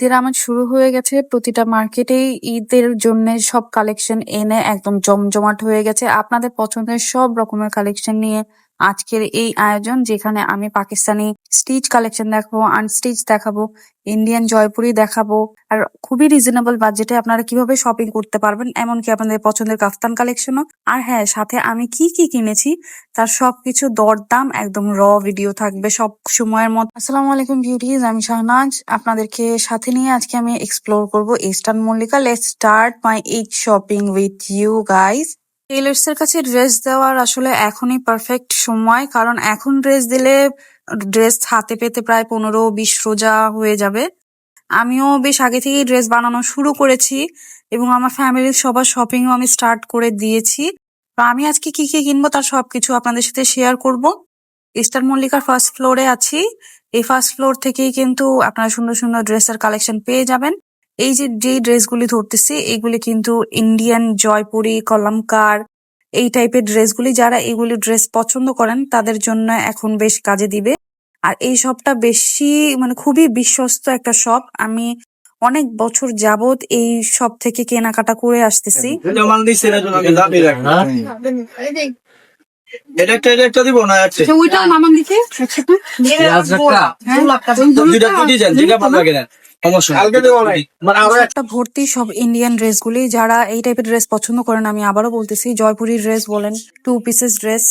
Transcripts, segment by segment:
ঈদের আমেজ শুরু হয়ে গেছে। প্রতিটা মার্কেটে ঈদের জন্য সব কালেকশন এনে একদম জমজমাট হয়ে গেছে। আপনাদের পছন্দের সব রকমের কালেকশন নিয়ে আজকের এই আয়োজন যেখানে আমি পাকিস্তানি স্টিচ কালেকশন দেখাবো আনস্টিচ দেখাবো, ইন্ডিয়ান জয়পুরি দেখাবো, আর খুবই রিজনেবল বাজেটে আপনারা কীভাবে শপিং করতে পারবেন, এমনকি আপনাদের পছন্দের কাফতান কালেকশনও। আর হ্যাঁ সাথে আমি কি কি কিনেছি, তার সবকিছু দরদাম একদম র ভিডিও থাকবে সব সময়ের মতো আসসালামু আলাইকুম বিউটিজ আমি শাহনাজ। আপনাদেরকে সাথে নিয়ে আজকে আমি এক্সপ্লোর করব eastern Mallika let's start my Eid shopping with you guys tailors এর কাছে ড্রেস দেওয়ার আসলে এখনই পারফেক্ট সময়, কারণ এখন ড্রেস দিলে ড্রেস হাতে পেতে প্রায় পনেরো বিশ রোজা হয়ে যাবে। আমিও বেশ আগে থেকেই ড্রেস বানানো শুরু করেছি এবং আমার ফ্যামিলির সবার শপিংও আমি স্টার্ট করে দিয়েছি। তো আমি আজকে কি কি কিনবো তার সবকিছু আপনাদের সাথে শেয়ার করব। ইস্টার মল্লিকার ফার্স্ট ফ্লোরে আছি। এই ফার্স্ট ফ্লোর থেকেই কিন্তু আপনারা সুন্দর সুন্দর ড্রেসের কালেকশন পেয়ে যাবেন। এই যে যেই ড্রেসগুলি ধরতেছি এইগুলি কিন্তু ইন্ডিয়ান জয়পুরি কলমকার এই টাইপের ড্রেসগুলি যারা এগুলি ড্রেস পছন্দ করেন তাদের জন্য এখন বেশ কাজে দিবে। আর এই শপটা বেশি মানে খুবই বিশ্বস্ত একটা শপ আমি অনেক বছর যাবত এই সব থেকে কেনাকাটা করে আসতেছি। ওইটা দিকে মানে আরও একটা ভর্তি সব ইন্ডিয়ান ড্রেসগুলি যারা এই টাইপের ড্রেস পছন্দ করেন আমি আবারও বলতেছি জয়পুরি ড্রেস বলেন টু পিসেস ড্রেস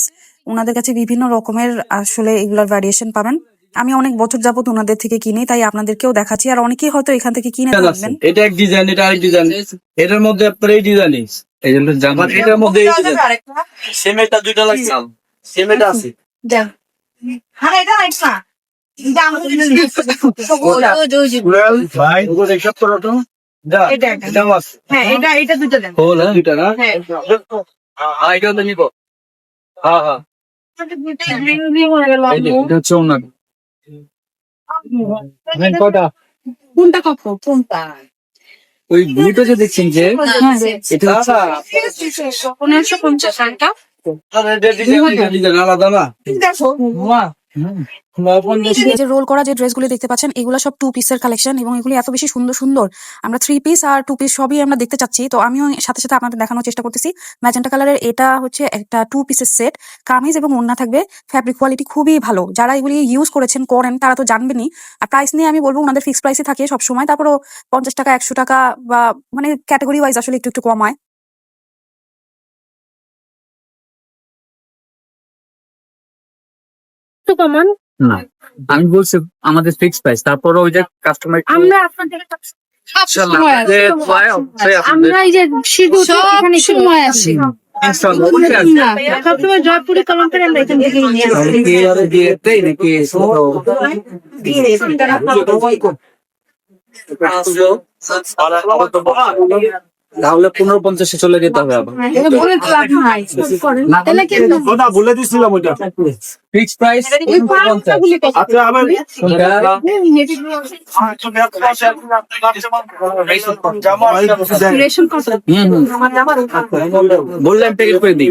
ওনাদের কাছে বিভিন্ন রকমের আসলে এগুলোর ভ্যারিয়েশন পাবেন। আমি অনেক বছর যাবত ওনাদের থেকে কিনি তাই আপনাদেরকেও দেখাচ্ছি আর অনেকেই হয়তো এখান থেকে কিনে থাকবেন এটা এক ডিজাইন এটা আরেক ডিজাইন এটার মধ্যে আপনার এই এই। জন্য জামা এটার মধ্যে এই ডিজাইন সেম এটা দুইটা লাগছে। সেম এটা আছে। হ্যাঁ এটা হ্যাঁ না কোনটা? কত কোনটা? ওই ব্লুটা যে দেখছেন যে হ্যাঁ। এটা হচ্ছে পনেরোশো পঞ্চাশ টাকা আলাদা না এই যে রোল করা যে ড্রেসগুলি দেখতে পাচ্ছেন এগুলো সব টু পিসের কালেকশন এবং এগুলি এত বেশি সুন্দর সুন্দর। আমরা থ্রি পিস আর টু পিস সবই আমরা দেখতে চাচ্ছি। তো আমিও সাথে সাথে আপনাদের দেখানোর চেষ্টা করতেছি। ম্যাজেন্টা কালারের এটা হচ্ছে একটা টু পিসের সেট কামিজ এবং ওড়না থাকবে। ফ্যাব্রিক কোয়ালিটি খুবই ভালো। যারা এগুলি ইউজ করেছেন করেন তারা তো জানবেনই। আর প্রাইস নিয়ে আমি বলব ওনাদের ফিক্স প্রাইসে থাকে সবসময়। তারপরও পঞ্চাশ টাকা একশো টাকা বা মানে ক্যাটাগরি ওয়াইজ আসলে একটু একটু কম একটু কমান। না আমি বলছি আমাদের ফিক্স প্রাইস তারপরে ওই যে কাস্টমার আমরা আপনাদের- আমরা এই যে সিঁদুর এখানে সময় আছে সবসময় জয়পুরি কলমকারি আমরা এখান থেকে নিয়ে তাহলে পনেরো পঞ্চাশে চলে যেতে হবে আবার। বলে দিছিলাম ওইটা। Fix price? আচ্ছা আবার বললাম প্যাকেট করে দিই।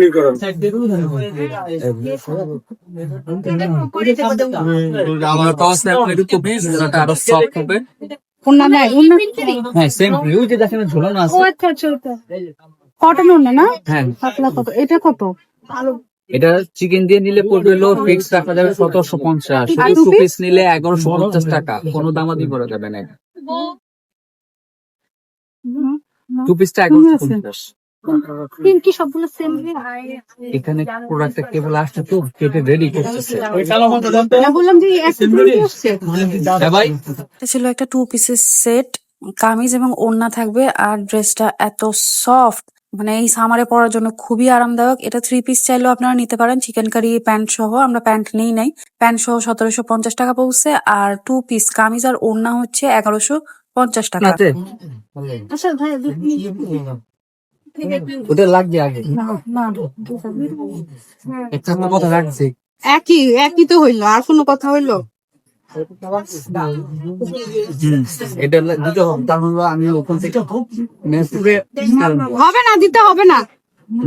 আমার টস না একটু আরও সফট হবে। ওনা নাই, ওনা- হ্যাঁ সেম ভিউ যে দেখেন ঝুলানো আছে। আচ্ছা, আচ্ছা, আচ্ছা। কটন ওনা না? হ্যাঁ। পাতলা কত? এটা কত? এটা চিকেন দিয়ে নিলে পড়বে হলো ফিক্স রাখা যাবে সতেরোশো পঞ্চাশ। টু পিস নিলে এগারোশো পঞ্চাশ টাকা। কোনো দামাদি করা যাবে না। টু পিসটা এগারোশো পঞ্চাশ। কি সবগুলো সেম এখানে প্রোডাক্টটা কেবল আসছে তো কেটে রেডি করতেছে। বললাম যে একটা প্রিন্ট আসছে। হ্যাঁ ভাই। ছিল একটা টু পিসের সেট কামিজ এবং ওড়না থাকবে আর ড্রেসটা এত সফট মানে এই সামারে পরার জন্য খুবই আরামদায়ক। এটা থ্রি পিস চাইলেও আপনারা নিতে পারেন চিকেন কারি প্যান্ট সহ আমরা প্যান্ট নেই নাই। প্যান্ট সহ সতেরোশো পঞ্চাশ টাকা পড়ছে আর টু পিস কামিজ আর ওড়না হচ্ছে এগারোশো পঞ্চাশ টাকা। আচ্ছা ভাই ওটা লাগবে আগে। একটা কথা রাখছি। একই একই তো হইল আর কোনো কথা হইল? এটা দুটো হবে আমি ওখান থেকে হবে না দিতে হবে না।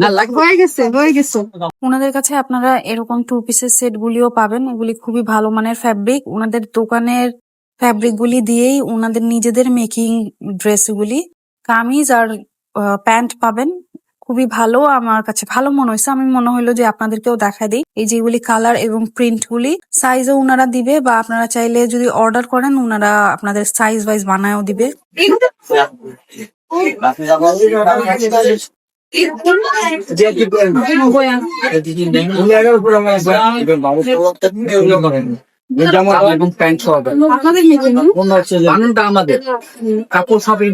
না হয়ে গেছে হয়ে গেছে। ওনাদের কাছে আপনারা এরকম টু পিসের সেট গুলিও পাবেন এগুলি খুবই ভালো মানের ফ্যাব্রিক ওনাদের দোকানের ফ্যাব্রিক গুলি দিয়েই ওনাদের নিজেদের মেকিং ড্রেসগুলি কামিজ আর প্যান্ট পাবেন। খুবই ভালো আমার কাছে ভালো মনে হয়েছে। আমি মনে হলো যে আপনাদেরকেও দেখা দিই। এই যেগুলি কালার এবং প্রিন্ট গুলি সাইজও ওনারা দিবে বা আপনারা চাইলে যদি অর্ডার করেন ওনারা আপনাদের সাইজ ওয়াইজ বানায়ও দিবে। আমাদের কাপড় সবই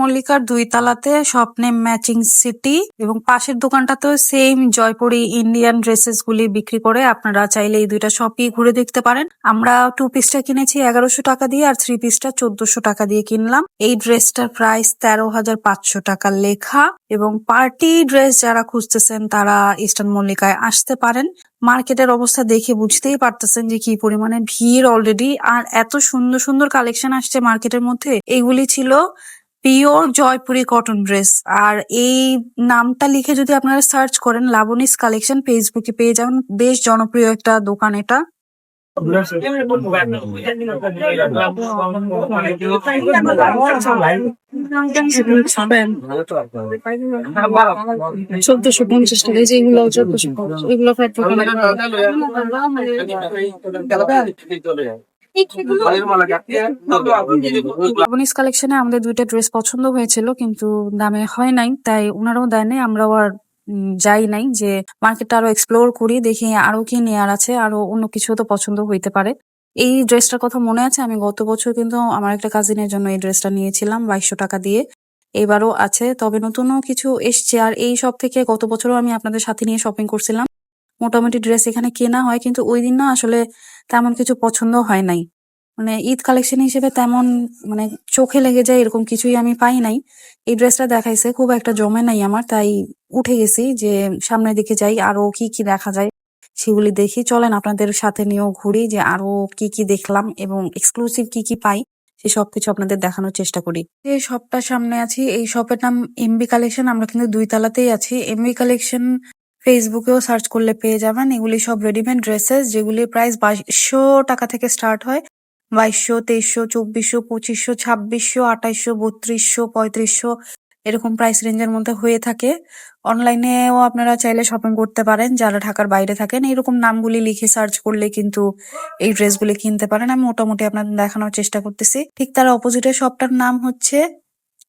মল্লিকার দুই তালাতে স্বপ্নে ম্যাচিং সিটি এবং পাশের দোকানটাতেও সেম জয়পুরি ইন্ডিয়ান ড্রেসেস গুলি বিক্রি করে আপনারা চাইলে এই দুইটা শপই ঘুরে দেখতে পারেন। আমরা টু পিসটা কিনেছি এগারোশো টাকা দিয়ে আর থ্রি পিসটা চোদ্দশো টাকা দিয়ে কিনলাম। এই ড্রেসটার প্রাইস তেরো হাজার পাঁচশো টাকা লেখা এবং পার্টি ড্রেস যারা খুঁজতেছেন তারা ইস্টার্ন মল্লিকায় আসতে পারেন। মার্কেটের অবস্থা দেখে বুঝতেই পারতেছেন যে কি পরিমাণে ভিড় অলরেডি আর এত সুন্দর সুন্দর কালেকশন আসছে মার্কেটের মধ্যে। এগুলি ছিল পিওর জয়পুরি কটন ড্রেস আর এই নামটা লিখে যদি আপনারা সার্চ করেন, লাবণীস কালেকশন ফেসবুকে পেয়ে যাবেন। বেশ জনপ্রিয় একটা দোকান এটা। চোদ্দশো পঞ্চাশ টাকা যেগুলো চোদ্দশো কালেকশনে আমাদের দুইটা ড্রেস পছন্দ হয়েছিল, কিন্তু দামে হয় নাই, তাই ওনারাও দেয় নাই, আমরাও আর যাই নাই যে মার্কেটটা আরও এক্সপ্লোর করি, দেখি আরও কি নেয়ার আছে, আরও অন্য কিছু তো পছন্দ হইতে পারে। এই ড্রেসটার কথা মনে আছে? আমি গত বছর কিন্তু আমার একটা কাজিনের জন্য এই ড্রেসটা নিয়েছিলাম বাইশশো টাকা দিয়ে। এবারও আছে, তবে নতুনও কিছু এসছে। আর এই সব থেকে গত বছরও আমি আপনাদের সাথে নিয়ে শপিং করছিলাম। মোটামুটি ড্রেস এখানে কেনা হয়, কিন্তু ওই দিন না আসলে তেমন কিছু পছন্দ হয় নাই। মানে ঈদ কালেকশন হিসেবে তেমন মানে চোখে লেগে যায় এরকম কিছুই আমি পাই নাই। এই ড্রেসটা দেখাইছে, খুব একটা জমে নাই আমার, তাই উঠে গেছি যে সামনের দিকে যাই, আরও কি কি দেখা যায় সেগুলি দেখি। চলেন আপনাদের সাথে নিয়েও ঘুরি যে আরও কি কি দেখলাম এবং এক্সক্লুসিভ কি কি পাই, সে সবকিছু আপনাদের দেখানোর চেষ্টা করি। যে শপটা সামনে আছি, এই শপের নাম এমবি কালেকশন আমরা কিন্তু দুই তালাতেই আছি। এমবি কালেকশন ফেসবুকেও সার্চ করলে পেয়ে যাবেন। এগুলি সব রেডিমেড ড্রেসেস যেগুলি প্রাইস বাইশশো টাকা থেকে স্টার্ট হয়। বাইশশো, তেইশশো, চব্বিশশো, পঁচিশশো, ছাব্বিশশো, আঠাইশশো, বত্রিশশো, পঁয়ত্রিশশো এরকম প্রাইস রেঞ্জের মধ্যে হয়ে থাকে। অনলাইনেও আপনারা চাইলে শপিং করতে পারেন। যারা ঢাকার বাইরে থাকেন, এরকম নামগুলি লিখে সার্চ করলে কিন্তু এই ড্রেসগুলি কিনতে পারেন। আমি মোটামুটি আপনাদের দেখানোর চেষ্টা করতেছি। ঠিক তার অপোজিটে শপটার নাম হচ্ছে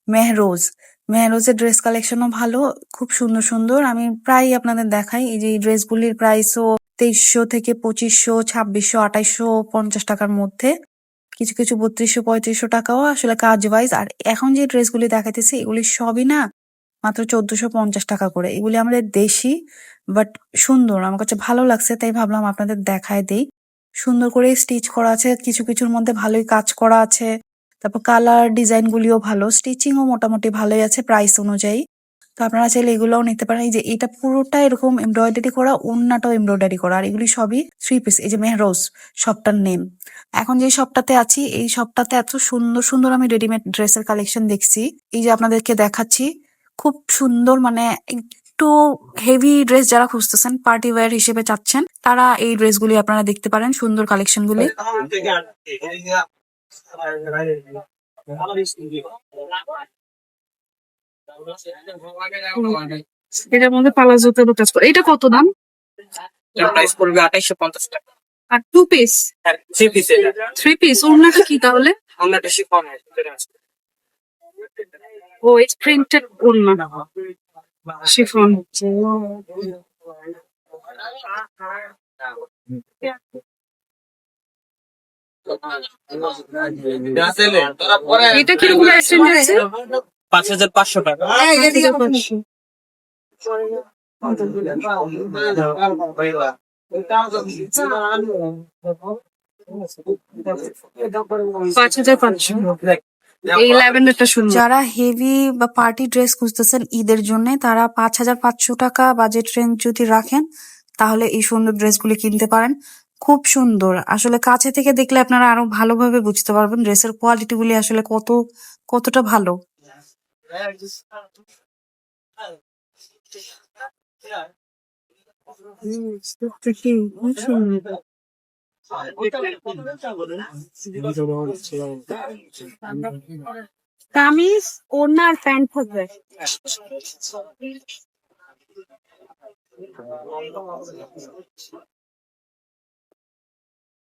মেহরোজ। মেহরোজের ড্রেস কালেকশনও ভালো, খুব সুন্দর সুন্দর। আমি প্রায় আপনাদের দেখাই, এই যে এই ড্রেসগুলির প্রাইসও তেইশশো থেকে পঁচিশশো, ছাব্বিশশো, আঠাইশশো, পঞ্চাশ টাকার মধ্যে। কিছু কিছু বত্রিশশো, পঁয়ত্রিশশো টাকাও আসলে কাজ ওয়াইজ আর এখন যে ড্রেসগুলি দেখাইতেছি, এগুলি সবই না মাত্র চোদ্দশো পঞ্চাশ টাকা করে। এগুলি আমাদের দেশি, বাট সুন্দর। আমার কাছে ভালো লাগছে, তাই ভাবলাম আপনাদের দেখায় দেই। সুন্দর করে স্টিচ করা আছে, কিছু, কিছুর মধ্যে ভালোই কাজ করা আছে। তারপর কালার ডিজাইনগুলিও ভালো, স্টিচিংও মোটামুটি ভালোই আছে প্রাইস অনুযায়ী। তো আপনারা চাইলে এগুলোও নিতে পারেন। এই যে এটা পুরোটা এরকম এমব্রয়ডারি করা অন্যটাও এমব্রয়ডারি করা। আর এগুলি সবই থ্রি পিস এই যে মেহরোজ শপটার নেম এখন যে শপটাতে আছি, এই শপটাতে এত সুন্দর সুন্দর আমি রেডিমেড ড্রেসের কালেকশন দেখছি। এই যে আপনাদেরকে দেখাচ্ছি, খুব সুন্দর মানে একটু হেভি ড্রেস যারা খুঁজতেছেন পার্টি ওয়্যার হিসেবে চাচ্ছেন, তারা এই ড্রেসগুলি আপনারা দেখতে পারেন, সুন্দর কালেকশন গুলি। এটার মধ্যে পালাজোতে কাজ করে। এটা কত দাম? প্রাইস পড়বে আঠাইশো পঞ্চাশ টাকা। আর two piece three piece three piece ওড়নাটা কি তাহলে? শিফন ও ইটস প্রিন্টেড ওড়না। শিফন। এটা কীরকম আছে পাঁচ হাজার পাঁচশো টাকা। পাঁচ হাজার পাঁচশো। এই ল্যাভেন্ডারটা সুন্দর যারা হেভি বা পার্টি ড্রেস খুঁজতেছেন ঈদের জন্য তারা পাঁচ হাজার পাঁচশো টাকা বাজেট রেঞ্জ যদি রাখেন তাহলে এই সুন্দর ড্রেসগুলি কিনতে পারেন। খুব সুন্দর। আসলে কাছে থেকে দেখলে আপনারা আরও ভালোভাবে বুঝতে পারবেন ড্রেসের কোয়ালিটি গুলি আসলে কত কতটা ভালো। কামিজ ওড়না আর প্যান্ট থাকবে।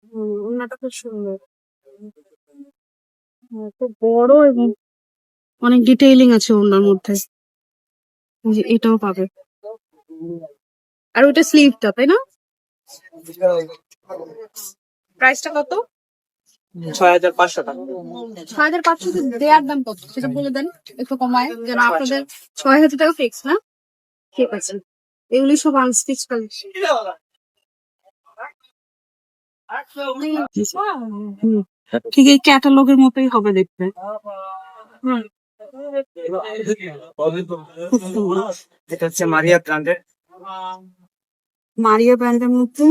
হুম, ওড়নাটা খুব সুন্দর। হ্যাঁ, খুব বড় এবং অনেক ডিটেইলিং আছে ওনার মধ্যে। এটাও পাবে। আর ওটা স্লিভটা তাই না? প্রাইসটা কত? ছয় হাজার পাঁচশো টাকা। ছয় হাজার পাঁচশো দেওয়ার দাম কত? সেটা বলে দেন একটু কমায় যেন আপনাদের ছয় হাজার টাকা ফিক্স না? ঠিক আছে। এগুলি সব আনস্টিচ কালেকশন ঠিক এই ক্যাটালগের মতোই হবে দেখতে। হুম। এটা হচ্ছে মারিয়া ব্র্যান্ডের। মারিয়া ব্র্যান্ডের মধ্যে?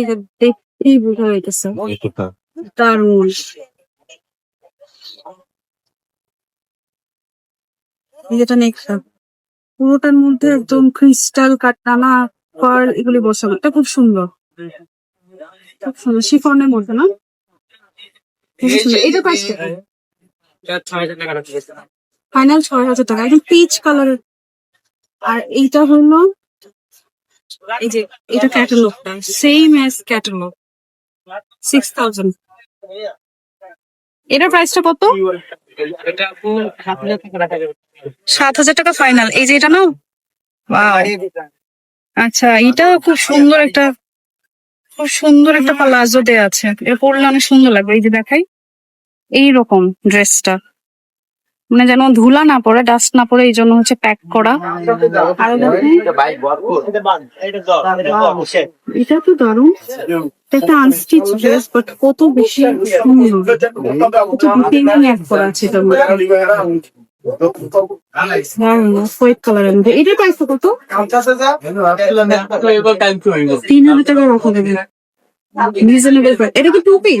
এটা দেখতেই বোঝা যাইতেছে। দারুণ। যেটা নেক্সট পুরোটার মধ্যে একদম ক্রিস্টাল কাটানা পার্ল এগুলি বসানো। এটা খুব সুন্দর। খুব সুন্দর। শিফনের মধ্যে না? খুব সুন্দর। এটা হাজার টাকা ফাইনাল ছয় হাজার টাকা একদম পিচ কালারের আর এইটা হলো এই যে এটা ক্যাটালগটা same as catalogue six thousand এটার প্রাইসটা কত? সাত হাজার টাকা ফাইনাল এই যে এটা না আচ্ছা এটা খুব সুন্দর একটা খুব সুন্দর একটা পালাজো দেয়া আছে। এটা পরলে অনেক সুন্দর লাগবে। এই যে দেখাই। এইরকম ড্রেসটা মানে যেন ধুলা না পড়ে ডাস্ট না পড়ে এই জন্য হচ্ছে প্যাক করা। আরও এটা তো দারুণ। এটা একটা আনস্টিচ ড্রেস বাট কত বেশি সুন্দর। কত ডিটেইলিং অ্যাড করা আছে এটার মধ্যে। মধ্যে। প্রাইস কত? তিন হাজার টাকা রাখা দেবে রিজনেবল এটা কি টু পিস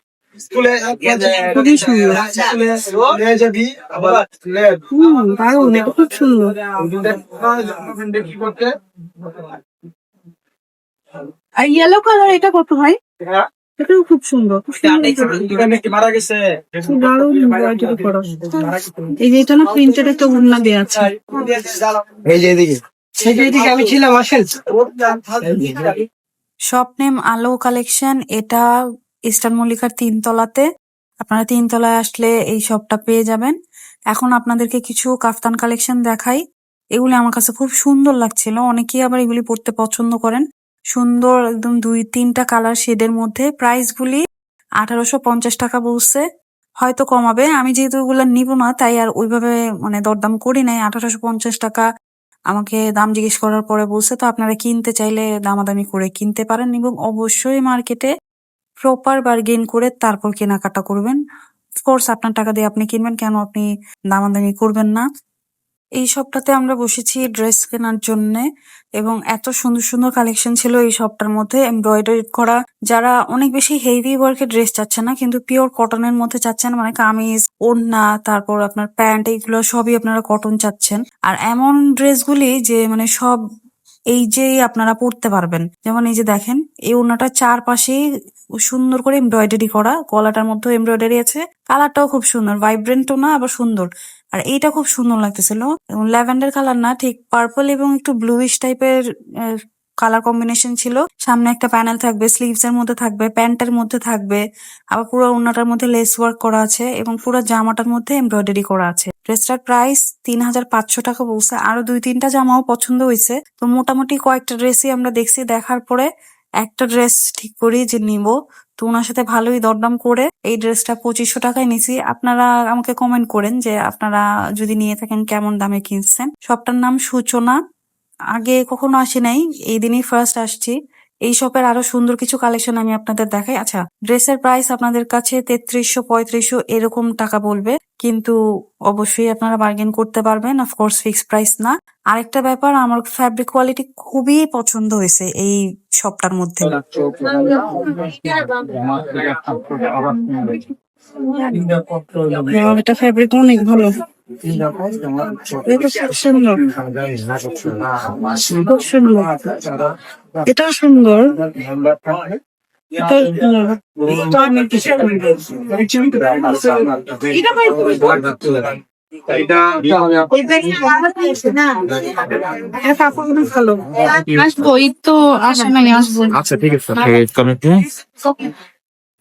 খুবই সুন্দর। হুম এটা খুব সুন্দর। আর ইয়েলো কালার এটা কত ভাই? এটাও খুব সুন্দর মারা গেছে? এই যে এটা না প্রিন্টেড একটা ওড়না দেওয়া আছে। এই যে এদিকে। আমি ছিলাম আসেন। শপ নেম আলো কালেকশন এটা ইস্টার্ন মল্লিকার তিনতলাতে আপনারা তিনতলায় আসলে এই শপটা পেয়ে যাবেন। এখন আপনাদেরকে কিছু কাফতান কালেকশন দেখাই। এগুলি আমার কাছে খুব সুন্দর লাগছিল। অনেকেই আবার এগুলি পড়তে পছন্দ করেন। সুন্দর একদম দুই, তিনটা কালার শেডের মধ্যে। প্রাইসগুলি আঠারোশো পঞ্চাশ টাকা বলছে। হয়তো কমাবে। আমি যেহেতু এগুলো নিব না, তাই আর ওইভাবে মানে দরদাম করি নাই। আঠারোশো পঞ্চাশ টাকা আমাকে দাম জিজ্ঞেস করার পরে বলছে, তো আপনারা কিনতে চাইলে দামাদামি করে কিনতে পারেন এবং অবশ্যই মার্কেটে প্রপার বার্গেন করে তারপর কেনাকাটা করবেন। কোর্স আপনার টাকা দিয়ে আপনি কিনবেন, কেন আপনি দামাদামি করবেন না। এই সবটাতে আমরা বসেছি ড্রেস কেনার জন্য এবং এত সুন্দর সুন্দর কালেকশন ছিল এই শপটার মধ্যে। এমব্রয়ডারি করা, যারা অনেক বেশি হেভি ওয়ার্কের ড্রেস চাচ্ছেন না, কিন্তু পিওর কটনের মধ্যে চাচ্ছেন মানে কামিজ, ওড়না, তারপর আপনার প্যান্ট, এইগুলো সবই আপনারা কটন চাচ্ছেন। আর এমন ড্রেসগুলি যে মানে সব এই যে আপনারা পড়তে পারবেন। যেমন এই যে দেখেন, এই ওড়নাটা চারপাশেই সুন্দর করে এমব্রয়ডারি করা, গলাটার মধ্যে এমব্রয়ডারি আছে, কালারটাও খুব সুন্দর ভাইব্রেন্টও না, আবার সুন্দর। আর এইটা খুব সুন্দর লাগতেছিল ল্যাভেন্ডার কালার না, ঠিক পার্পল এবং একটু ব্লুইশ টাইপের কালার কম্বিনেশন ছিল। সামনে একটা প্যানেল থাকবে স্লিভস এর মধ্যে থাকবে, প্যান্টের মধ্যে থাকবে, আবার পুরো ওড়নাটার মধ্যে লেস ওয়ার্ক করা আছে, এবং পুরো জামাটার মধ্যে এমব্রয়ডারি করা আছে। ড্রেসটার প্রাইস তিন হাজার পাঁচশো টাকা বলছে। আরও দুই তিনটা জামাও পছন্দ হয়েছে। তো মোটামুটি কয়েকটা ড্রেসই আমরা দেখছি। দেখার পরে একটা ড্রেস ঠিক করি যে নিব। তো ওনার সাথে ভালোই দরদাম করে এই ড্রেসটা পঁচিশশো টাকায় নিছি। আপনারা আমাকে কমেন্ট করেন যে আপনারা যদি নিয়ে থাকেন কেমন দামে কিনছেন। শপটার নাম সূচনা। আগে কখনো আসি নাই। এই দিনই ফার্স্ট আসছি। এই শপের আরও সুন্দর কিছু কালেকশন আমি আপনাদের দেখাই। আচ্ছা ড্রেসের প্রাইস আপনাদের কাছে তেত্রিশশো পঁয়ত্রিশশো এরকম টাকা বলবে। কিন্তু অবশ্যই আপনারা বার্গেন করতে পারবেন অফকোর্স ফিক্সড প্রাইস না। আরেকটা ব্যাপার, আমার ফ্যাব্রিক কোয়ালিটি খুবই পছন্দ হয়েছে এই শপটার মধ্যে। ফ্যাব্রিক অনেক ভালো। এটা সুন্দর। আচ্ছা ঠিক আছে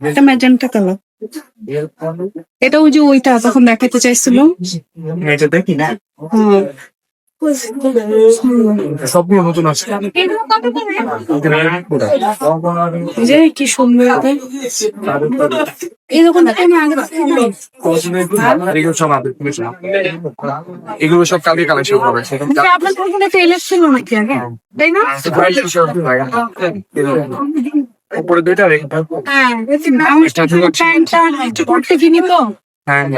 এটা ম্যাজেন্টা কালার এটা ওই যে ওইটা তখন দেখাতে চাইছিল। এটা দেখি না। সবগুলো নতুন আছে যে কি সুন্দর। এগুলো সব আমাদের এগুলো সব কালকে কালেকশন হবে। আপনার ছিল নাকি আগে? তাই না? উপরে দুইটা রেখে হ্যাঁ হ্যাঁ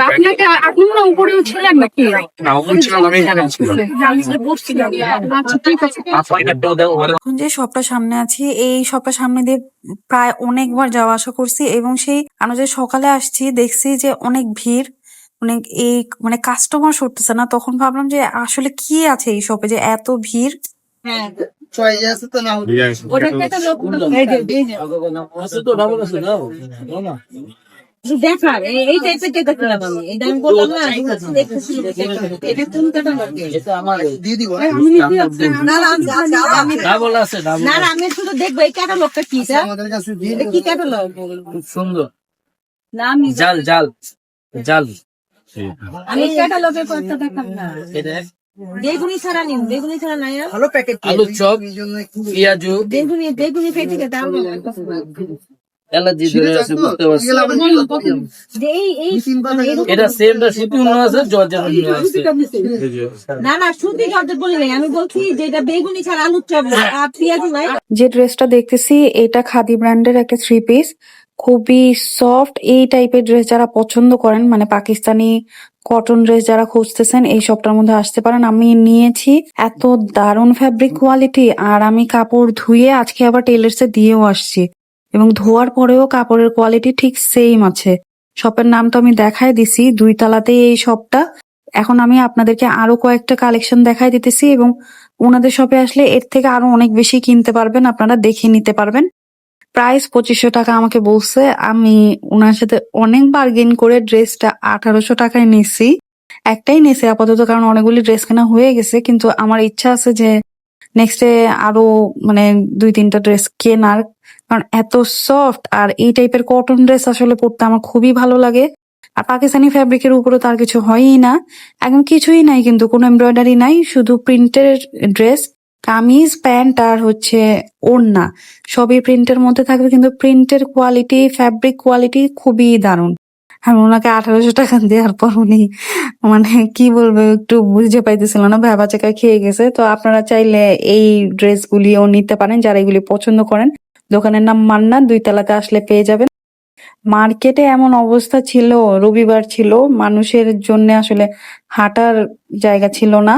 আপনাকে আপনি উপরেও ছিলেন নাকি? না ছিলাম আমি এখানে ছিলাম। আচ্ছা আছে। এখন যে শপটা সামনে আছি এই শপটা সামনে দিয়ে প্রায় অনেকবার যাওয়া আসা করছি এবং সেই আমরা যে সকালে আসছি দেখছি যে অনেক ভিড় অনেক এই মানে কাস্টমার সরতেছে না তখন ভাবলাম যে আসলে কি আছে এই শপে যে এত ভিড়? দেখার এই- এই টাইপের দেখলাম আমি এটা আমি বললাম না এটা কোন কাটা না না আমি- আমি ডাবল আছে ডাবল না না আমি শুধু দেখব এই কাটা কি এটা? এটা কি কাটা খুব সুন্দর। না আমি জাল জাল জাল। আমি কাটা কথা দেখাম না। এটা? বেগুনি ছাড়া নিন বেগুনি ছাড়া নাই আর? আলু চপ পেঁয়াজু। বেগুনি বেগুনি দাম এলাচি ধরে আছে বুঝতে পারছি। এরকম- এটা সেমটা আছে জর্জের আছে। না না সুতি জর্জেট বলি নাই। আমি বলছি যে এটা বেগুনি ছাড়া আলুর চপ আর পেঁয়াজ নাই। যে ড্রেসটা দেখতেছি এটা খাদি ব্র্যান্ডের একটা থ্রি পিস খুবই সফট এই টাইপের ড্রেস যারা পছন্দ করেন মানে পাকিস্তানি কটন ড্রেস যারা খুঁজতেছেন এই শপটার মধ্যে আসতে পারেন। আমি নিয়েছি এত দারুণ ফ্যাব্রিক কোয়ালিটি আর আমি কাপড় ধুয়ে আজকে আবার টেলার্সে দিয়েও আসছি। এবং ধোয়ার পরেও কাপড়ের কোয়ালিটি ঠিক সেম আছে। শপের নাম তো আমি দেখাই দিছি দুই তালাতেই এই শপটা এখন আমি আপনাদেরকে আরও কয়েকটা কালেকশন দেখাই দিতেছি এবং ওনাদের শপে আসলে এর থেকে আরও অনেক বেশি কিনতে পারবেন, আপনারা দেখে নিতে পারবেন। প্রাইস পঁচিশশো টাকা আমাকে বলছে। আমি ওনার সাথে অনেক বার্গেন করে ড্রেসটা আঠারোশো টাকায় নিছি। একটাই নিছি আপাতত, কারণ অনেকগুলি ড্রেস কেনা হয়ে গেছে, কিন্তু আমার ইচ্ছা আছে যে নেক্সটে আরও মানে দুই তিনটা ড্রেস কেনার। কারণ এত সফট আর এই টাইপের কটন ড্রেস আসলে পরতে আমার খুবই ভালো লাগে। আর পাকিস্তানি ফ্যাব্রিকের উপরে তার কিছু হয়ই না। একদম কিছুই নাই কিন্তু, কোনো এমব্রয়ডারি নাই, শুধু প্রিন্টের ড্রেস কামিজ, প্যান্ট আর হচ্ছে ওড়না। সবই প্রিন্টের মধ্যে থাকবে কিন্তু প্রিন্টের কোয়ালিটি ফ্যাব্রিক কোয়ালিটি খুবই দারুণ। আমি ওনাকে আঠারোশো টাকা দেওয়ার পর উনি মানে কি বলব, একটু বুঝে পাইতেছিল না ভেবা চাকা খেয়ে গেছে। তো আপনারা চাইলে এই ড্রেসগুলিও নিতে পারেন, যারা এগুলি পছন্দ করেন। দোকানের নাম মান্না, দুই তলাতে আসলে পেয়ে যাবেন। মার্কেটে এমন অবস্থা ছিল, রবিবার ছিল, মানুষের জন্য আসলে হাঁটার জায়গা ছিল না।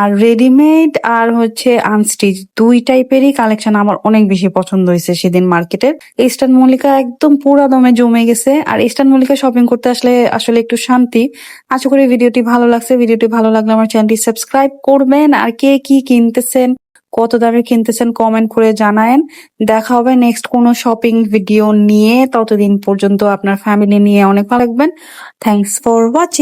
আর রেডিমেড আর হচ্ছে আনস্টিচ, দুই টাইপেরই কালেকশন আমার অনেক বেশি পছন্দ হয়েছে সেদিন মার্কেটের। ইস্টার্ন মল্লিকা একদম পুরা দমে জমে গেছে, আর ইস্টার্ন মল্লিকা শপিং করতে আসলে আসলে একটু শান্তি। আশা করি ভিডিওটি ভালো লাগছে, ভিডিওটি ভালো লাগলে আমার চ্যানেলটি সাবস্ক্রাইব করবেন। আর কে কি কিনতেছেন কত দামে কিনতেছেন কমেন্ট করে জানায়েন। দেখা হবে নেক্সট কোনো শপিং ভিডিও নিয়ে। ততদিন পর্যন্ত আপনার ফ্যামিলি নিয়ে অনেক ভালো থাকবেন। Thanks for watching